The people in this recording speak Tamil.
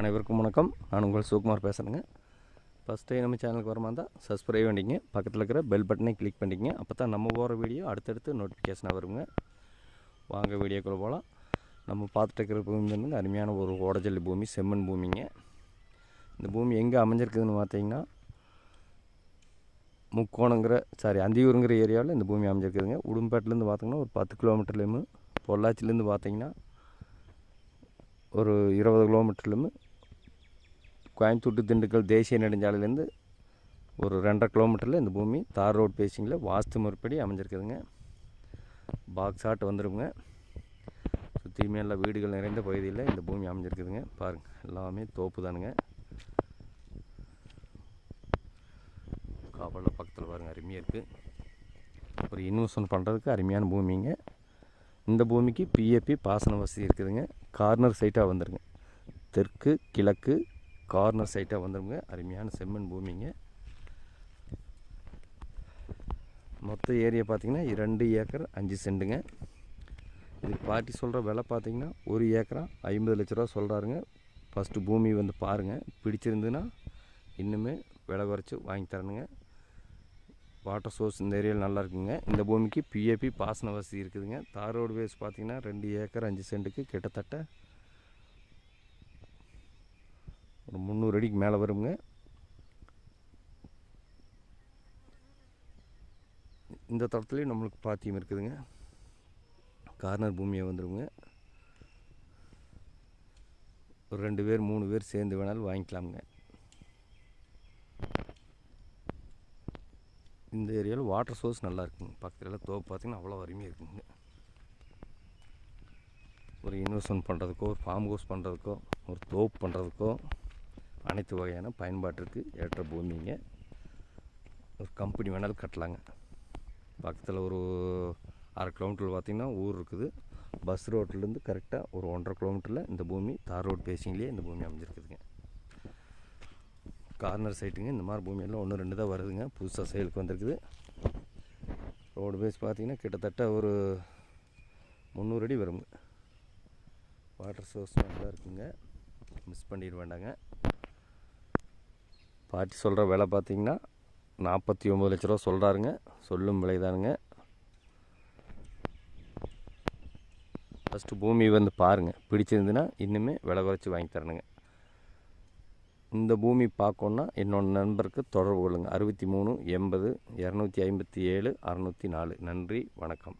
அனைவருக்கும் வணக்கம். நான் உங்கள் சுகுமார் பேசுகிறேங்க ஃபஸ்ட் டைம் நம்ம சேனலுக்கு வரமா இருந்தால் சப்ஸ்கிரைப் பண்ணிங்க பக்கத்தில் இருக்கிற பெல் பட்டனை கிளிக் பண்ணிக்கங்க. அப்போ தான் நம்ம போகிற வீடியோ அடுத்தடுத்து நோட்டிஃபிகேஷனாக வருங்க. வாங்க வீடியோக்குள்ளே போகலாம் நம்ம பார்த்துட்டு இருக்கிற பூமி வந்து அருமையான ஒரு ஓடஜல்லி பூமி செம்மண் பூமிங்க. இந்த பூமி எங்கே அமைஞ்சிருக்குதுன்னு பார்த்தீங்கன்னா முக்கோணங்கிற சாரி அந்தியூருங்கிற ஏரியாவில் இந்த பூமி அமைஞ்சிருக்குதுங்க. உடும்பேட்டிலேருந்து பார்த்தீங்கன்னா ஒரு பத்து கிலோமீட்டர்லேயும் பொள்ளாச்சிலேருந்து பார்த்தீங்கன்னா ஒரு இருபது கிலோமீட்டர்லேருந்து கோயம்புத்தூர் திண்டுக்கல் தேசிய நெடுஞ்சாலையிலேருந்து ஒரு ரெண்டரை கிலோமீட்டரில் இந்த பூமி தார் ரோட் பேசிங்கில் வாஸ்து முறைப்படி அமைஞ்சிருக்குதுங்க. பாக்ஸ் ஆட் வந்துடுங்க சுற்றியுமே எல்லா வீடுகள் நிறைந்த பகுதியில் இந்த பூமி அமைஞ்சிருக்குதுங்க. பாருங்கள் எல்லாமே தோப்பு தானுங்க. காவலில் பக்கத்தில் பாருங்கள் அருமையாக இருக்குது ஒரு இன்வெஸ்ட்மெண்ட் பண்ணுறதுக்கு அருமையான பூமிங்க. இந்த பூமிக்கு பிஏபி பாசன வசதி இருக்குதுங்க. கார்னர் சைட்டாக வந்துருங்க. தெற்கு கிழக்கு கார்னர் சைட்டாக வந்துடுங்க அருமையான செம்மண் பூமிங்க. மொத்த ஏரியா பார்த்தீங்கன்னா ரெண்டு ஏக்கர் அஞ்சு சென்ட்டுங்க இது பாட்டி சொல்கிற விலை பார்த்தீங்கன்னா ஒரு ஏக்கரா ஐம்பது லட்ச ரூபா சொல்கிறாருங்க ஃபஸ்ட்டு பூமி வந்து பாருங்கள் பிடிச்சிருந்துன்னா இன்னுமே விலை குறைச்சி வாங்கி தரணுங்க. வாட்டர் சோர்ஸ் இந்த ஏரியாவில் நல்லா இருக்குங்க. இந்த பூமிக்கு பிஏபி பாசன வசதி இருக்குதுங்க. தார் ரோடு வேஸ் பார்த்திங்கன்னா ரெண்டு ஏக்கர் அஞ்சு சென்ட்டுக்கு கிட்டத்தட்ட ஒரு முந்நூறு அடிக்கு மேலே வருங்க. இந்த தளத்துலேயும் நம்மளுக்கு பாத்தியம் இருக்குதுங்க. கார்னர் பூமியை வந்துடுங்க ஒரு ரெண்டு பேர் மூணு பேர் சேர்ந்து வேணாலும் வாங்கிக்கலாமுங்க. இந்த ஏரியாவில் வாட்டர் சோர்ஸ் நல்லா இருக்குங்க. பக்கத்தில் தோப்பு பார்த்தீங்கன்னா அவ்வளோ அருமையாக இருக்குங்க. ஒரு இன்வெஸ்ட்மெண்ட் பண்ணுறதுக்கோ ஒரு ஃபார்ம் ஹவுஸ் பண்ணுறதுக்கோ ஒரு தோப்பு பண்ணுறதுக்கோ அனைத்து வகையான பயன்பாட்டிற்கு ஏற்ற பூமிங்க. ஒரு கம்பெனி வேணாலும் கட்டலாங்க. பக்கத்தில் ஒரு அரை கிலோமீட்டரில் பார்த்திங்கன்னா ஊர் இருக்குது. பஸ் ரோட்லேருந்து கரெக்டாக ஒரு ஒன்றரை கிலோமீட்டரில் இந்த பூமி தார் ரோட் பேசிங்லேயே இந்த பூமி அமைஞ்சிருக்குதுங்க. கார்னர் சைட்டுங்க இந்த மாதிரி பூமியெல்லாம் ஒன்று ரெண்டு தான் வருதுங்க. புதுசாக செயலுக்கு வந்திருக்குது. ரோடு பேஸ் பார்த்தீங்கன்னா கிட்டத்தட்ட ஒரு முந்நூறு அடி வருங்க. வாட்டர் சோர்ஸ் நல்லா இருக்குங்க. மிஸ் பண்ணிட வேண்டாங்க. பாட்டி சொல்கிற விலை பார்த்தீங்கன்னா நாற்பத்தி ஒம்பது லட்ச ரூபா சொல்கிறாருங்க சொல்லும் விலைதானுங்க. ஃபஸ்ட்டு பூமி வந்து பாருங்கள் பிடிச்சிருந்துன்னா இன்னுமே விலை குறைச்சி வாங்கி தரணுங்க. இந்த பூமி பார்க்கணுன்னா என்னோடய நண்பருக்கு தொடர்பு கொள்ளுங்கள் அறுபத்தி மூணு எண்பது இரநூத்தி ஐம்பத்தி ஏழு அறநூற்றி நாலு. நன்றி வணக்கம்.